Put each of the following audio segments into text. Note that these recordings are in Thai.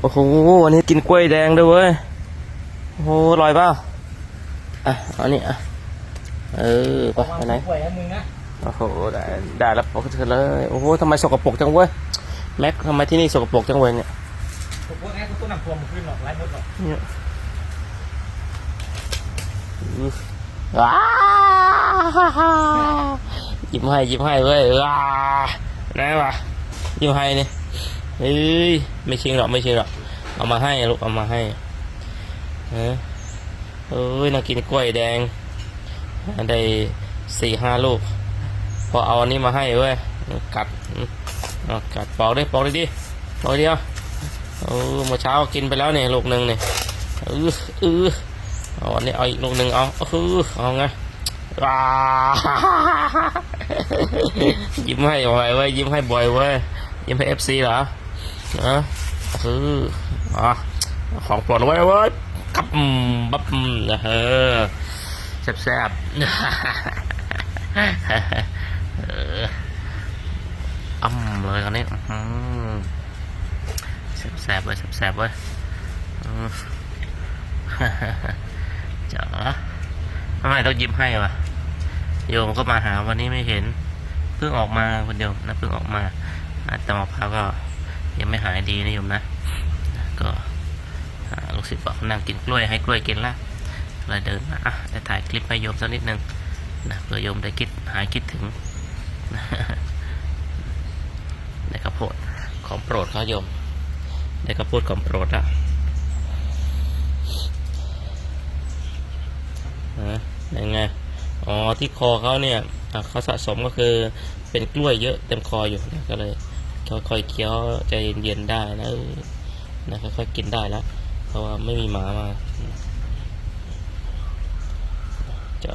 โอ้โหวันนี้กินกล้วยแดงด้วยเว้ย โอ้โหอร่อยเปล่าอะเอานี่อะ เออไปไปไหน ป่วยแล้วมึงนะโอ้โหได้ได้แล้วปกติเลย โอ้โหทำไมสกปรกจังเว้ย แม็กทำไมที่นี่สกปรกจังเว้ยเนี่ยผมพวกนี้กูต้องนำพวงมาขึ้นหรอกไล่หมดหรอกเนี่ยอื้อว้ายิ้มให้ยิ้มให้เว้ยว้าไหนวะยิ้มให้นี่ เอ้ยไม่ชิงหรอกไม่ชิงหรอกเอามาให้ลูกเอามาให้เออเอ้ยน่ากินกล้วยแดงได้สี่ห้าลูก พอเอาอันนี้มาให้เว้ยกัดกัดปอกดิปอกดิดิปอกเดียวเออเมื่อเช้ากินไปแล้วเนี่ยลูกหนึ่งเนี่ยเออเออเอาอันนี้เอาอีกลูกหนึ่งเอาเออเอาไงว้ายิ้มให้บ่อยเว้ยยิ้มให้บ่อยเว้ยยิ้มให้เอฟซีเหรอ นะเอออะของปรดเว้เว้ยกับอืมบับอืมเออแซ่บๆเอออ้ำเลยกันนี้อื้อหือแสบๆเว้ยแสบๆเว้ยอืมจ๋าทำไมต้องยิ้มให้วะโยมก็มาหาวันนี้ไม่เห็น เพิ่งออกมาคนเดียวนะเพิ่งออกมาอาตมาพาก็ ยังไม่หายดีนะโยมนะ ก็ลูกศิษย์บอกนั่งกินกล้วยให้กล้วยกินละเลยเดินมาอะจะถ่ายคลิปให้โยมสักนิดนึงนะเพื่อโยมได้คิดหายคิดถึงในกระโพดของโปรดเขาโยมได้ก็พูดของโปรดอะนะยังไงอ๋อที่คอเขาเนี่ยเขาสะสมก็คือเป็นกล้วยเยอะเต็มคออยู่ก็เลย ค่อยๆเคี้ยวใจเย็นๆได้นะเออนะค่อยๆกินได้แล้วเพราะว่าไม่มีหมามาจะ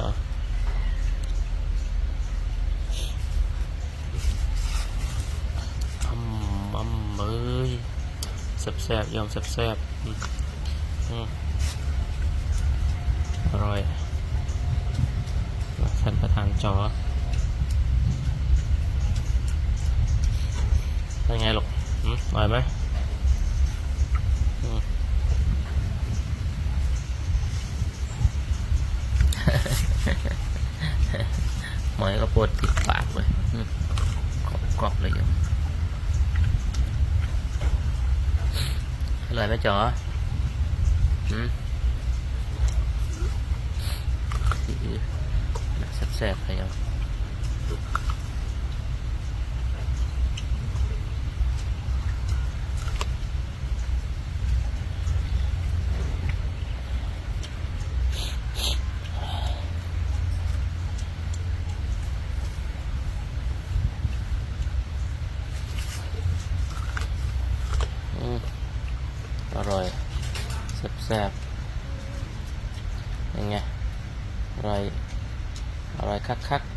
อำอำเอ้ยแซ่บๆยอมแซ่บๆอืมอืมอร่อยท่านประธานจอ เป็นไงลูกอืมอร่อยไหมหมอยก็ปวดติดปากเลยอืมกรอบๆเลยโยมอร่อยไหมจ๋อหืมแซ่บๆเลยอะ ร่อยแซ่บๆยังไงอร่อยอร่อยคักๆ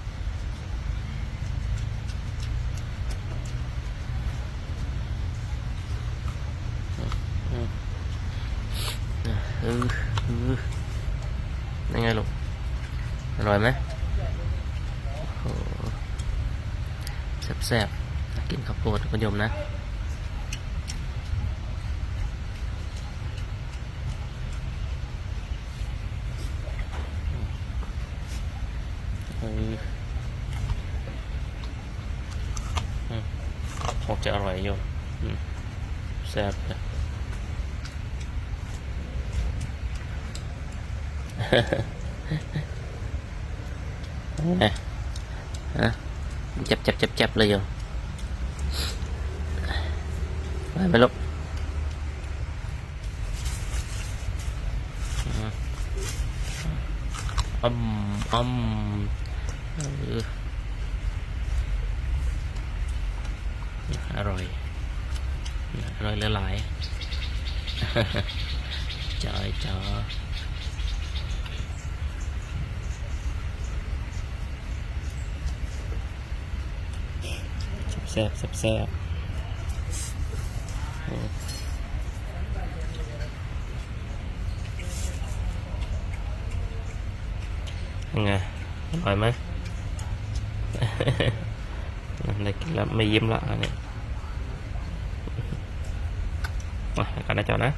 อืมอือยังไงลูก อร่อยไหมแซ่บๆ กินข้าวโพดคุณโยมนะ เอออืม คงจะอร่อยอยู่อืมแซ่บเลยไงฮะจับจับจับจับเลยอยู่ไปไหมลูกอืมอืมอืม เอร่อยอร่อยเหลือหลายจอยจอแซ่บแซ่บแซ่บอืมยังไงอร่อยไหม ได้กินแล้วไม่ยิ้มละอันนี้มากันนะเจ้านะ